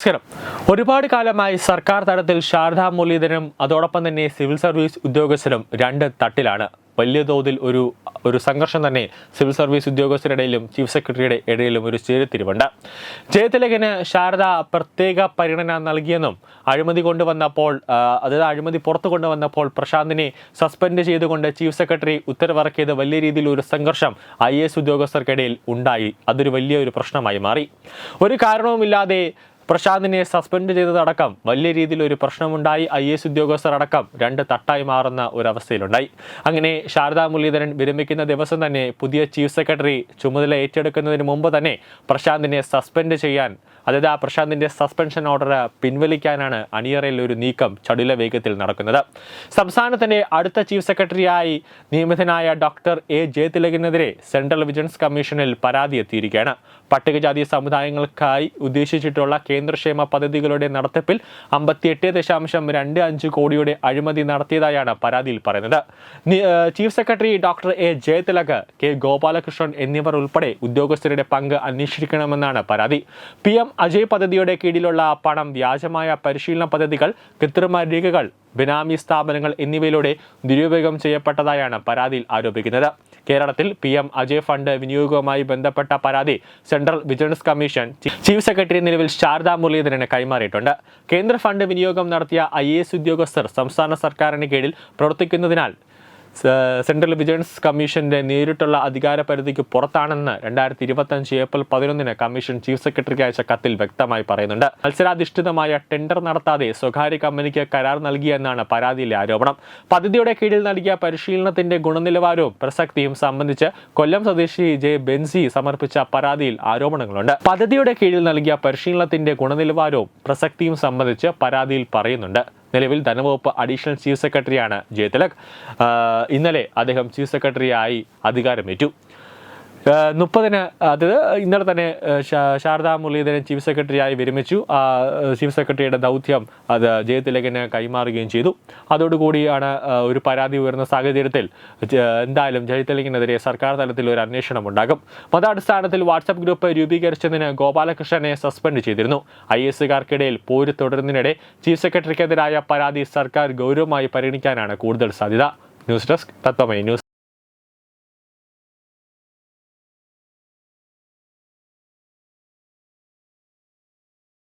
നമസ്കാരം ഒരുപാട് കാലമായി സർക്കാർ തലത്തിൽ ശാരദാ മുരളീധരനും അതോടൊപ്പം തന്നെ സിവിൽ സർവീസ് ഉദ്യോഗസ്ഥരും രണ്ട് തട്ടിലാണ്. വലിയ തോതിൽ ഒരു ഒരു സംഘർഷം തന്നെ സിവിൽ സർവീസ് ഉദ്യോഗസ്ഥരുടെ ഇടയിലും ചീഫ് സെക്രട്ടറിയുടെ ഇടയിലും ഒരു ചേരിത്തിരിവുണ്ട് ജയതിലകന് ശാരദ പ്രത്യേക പരിഗണന നൽകിയെന്നും അഴിമതി കൊണ്ടുവന്നപ്പോൾ അതായത് അഴിമതി പുറത്തു കൊണ്ടുവന്നപ്പോൾ പ്രശാന്തിനെ സസ്പെൻഡ് ചെയ്തുകൊണ്ട് ചീഫ് സെക്രട്ടറി ഉത്തരവിറക്കിയത് വലിയ രീതിയിൽ ഒരു സംഘർഷം ഐ എസ് ഉദ്യോഗസ്ഥർക്കിടയിൽ ഉണ്ടായി. അതൊരു വലിയൊരു പ്രശ്നമായി മാറി. ഒരു കാരണവുമില്ലാതെ പ്രശാന്തിനെ സസ്പെൻഡ് ചെയ്തതടക്കം വലിയ രീതിയിൽ ഒരു പ്രശ്നമുണ്ടായി. ഐ എസ് ഉദ്യോഗസ്ഥർ അടക്കം രണ്ട് തട്ടായി മാറുന്ന ഒരവസ്ഥയിലുണ്ടായി. അങ്ങനെ ശാരദാ മുരളീധരൻ വിരമിക്കുന്ന ദിവസം തന്നെ പുതിയ ചീഫ് സെക്രട്ടറി ചുമതല ഏറ്റെടുക്കുന്നതിന് മുമ്പ് തന്നെ പ്രശാന്തിനെ സസ്പെൻഡ് ചെയ്യാൻ അതായത് ആ പ്രശാന്തിന്റെ സസ്പെൻഷൻ ഓർഡർ പിൻവലിക്കാനാണ് അണിയറയിൽ ഒരു നീക്കം ചടുല വേഗത്തിൽ നടക്കുന്നത്. സംസ്ഥാനത്തിന്റെ അടുത്ത ചീഫ് സെക്രട്ടറിയായി നിയമിതനായ ഡോക്ടർ എ ജയതിലകിനെതിരെ സെൻട്രൽ വിജിലൻസ് കമ്മീഷനിൽ പരാതി എത്തിയിരിക്കുകയാണ്. പട്ടികജാതി സമുദായങ്ങൾക്കായി ഉദ്ദേശിച്ചിട്ടുള്ള കേന്ദ്രക്ഷേമ പദ്ധതികളുടെ നടത്തിപ്പിൽ അമ്പത്തിയെട്ട് ദശാംശം രണ്ട് അഞ്ച് കോടിയുടെ അഴിമതി നടത്തിയതായാണ് പരാതിയിൽ പറയുന്നത്. Chief secretary doctor A Jayathilak K Gopalakrishnan എന്നിവർ ഉൾപ്പെടെ ഉദ്യോഗസ്ഥരുടെ പങ്ക് അന്വേഷിക്കണമെന്നാണ് പരാതി. പി എം അജയ് പദ്ധതിയുടെ കീഴിലുള്ള പണം വ്യാജമായ പരിശീലന പദ്ധതികൾ കൃത്രിമ രേഖകൾ ബിനാമി സ്ഥാപനങ്ങൾ എന്നിവയിലൂടെ ദുരുപയോഗം ചെയ്യപ്പെട്ടതായാണ് പരാതിയിൽ ആരോപിക്കുന്നത്. കേരളത്തിൽ പി എം അജയ് ഫണ്ട് വിനിയോഗവുമായി ബന്ധപ്പെട്ട പരാതി central vigilance commission chief secretary നിലവിൽ ശാരദാ മുരളീധരന് കൈമാറിയിട്ടുണ്ട്. കേന്ദ്ര ഫണ്ട് വിനിയോഗം നടത്തിയ ഐ ഉദ്യോഗസ്ഥർ സംസ്ഥാന സർക്കാരിന് കീഴിൽ പ്രവർത്തിക്കുന്നതിനാൽ സെൻട്രൽ വിജിലൻസ് കമ്മീഷന്റെ നേരിട്ടുള്ള അധികാര പരിധിക്ക് പുറത്താണെന്ന് രണ്ടായിരത്തി ഇരുപത്തഞ്ച് ഏപ്രിൽ പതിനൊന്നിന് കമ്മീഷൻ ചീഫ് സെക്രട്ടറിക്ക് അയച്ച കത്തിൽ വ്യക്തമായി പറയുന്നുണ്ട്. മത്സരാധിഷ്ഠിതമായ ടെൻഡർ നടത്താതെ സ്വകാര്യ കമ്പനിക്ക് കരാർ നൽകിയെന്നാണ് പരാതിയിലെ ആരോപണം. പദ്ധതിയുടെ കീഴിൽ നൽകിയ പരിശീലനത്തിന്റെ ഗുണനിലവാരവും പ്രസക്തിയും സംബന്ധിച്ച് കൊല്ലം സ്വദേശി ജെ ബെൻസി സമർപ്പിച്ച പരാതിയിൽ ആരോപണങ്ങളുണ്ട്. പദ്ധതിയുടെ കീഴിൽ നൽകിയ പരിശീലനത്തിന്റെ ഗുണനിലവാരവും പ്രസക്തിയും സംബന്ധിച്ച് പരാതിയിൽ പറയുന്നുണ്ട്. നിലവിൽ ധനവകുപ്പ് അഡീഷണൽ ചീഫ് സെക്രട്ടറിയാണ് ജയതിലക്. ഇന്നലെ അദ്ദേഹം ചീഫ് സെക്രട്ടറിയായി അധികാരമേറ്റു. മുപ്പതിന് അത് ഇന്നലെ തന്നെ ശാരദാ മുരളീധരൻ ചീഫ് സെക്രട്ടറിയായി വിരമിച്ചു. ചീഫ് സെക്രട്ടറിയുടെ ദൗത്യം അത് ജയതിലകന് കൈമാറുകയും ചെയ്തു. അതോടുകൂടിയാണ് ഒരു പരാതി ഉയർന്ന സാഹചര്യത്തിൽ എന്തായാലും ജയതിലകനെതിരെ സർക്കാർ തലത്തിൽ ഒരു അന്വേഷണം ഉണ്ടാകും. മതാടിസ്ഥാനത്തിൽ വാട്സപ്പ് ഗ്രൂപ്പ് രൂപീകരിച്ചതിന് ഗോപാലകൃഷ്ണനെ സസ്പെൻഡ് ചെയ്തിരുന്നു. ഐ എസുകാർക്കിടയിൽ പോര് തുടരുന്നതിനിടെ ചീഫ് സെക്രട്ടറിക്കെതിരായ പരാതി സർക്കാർ ഗൗരവമായി പരിഗണിക്കാനാണ് കൂടുതൽ സാധ്യത. News desk Tatwamayi news.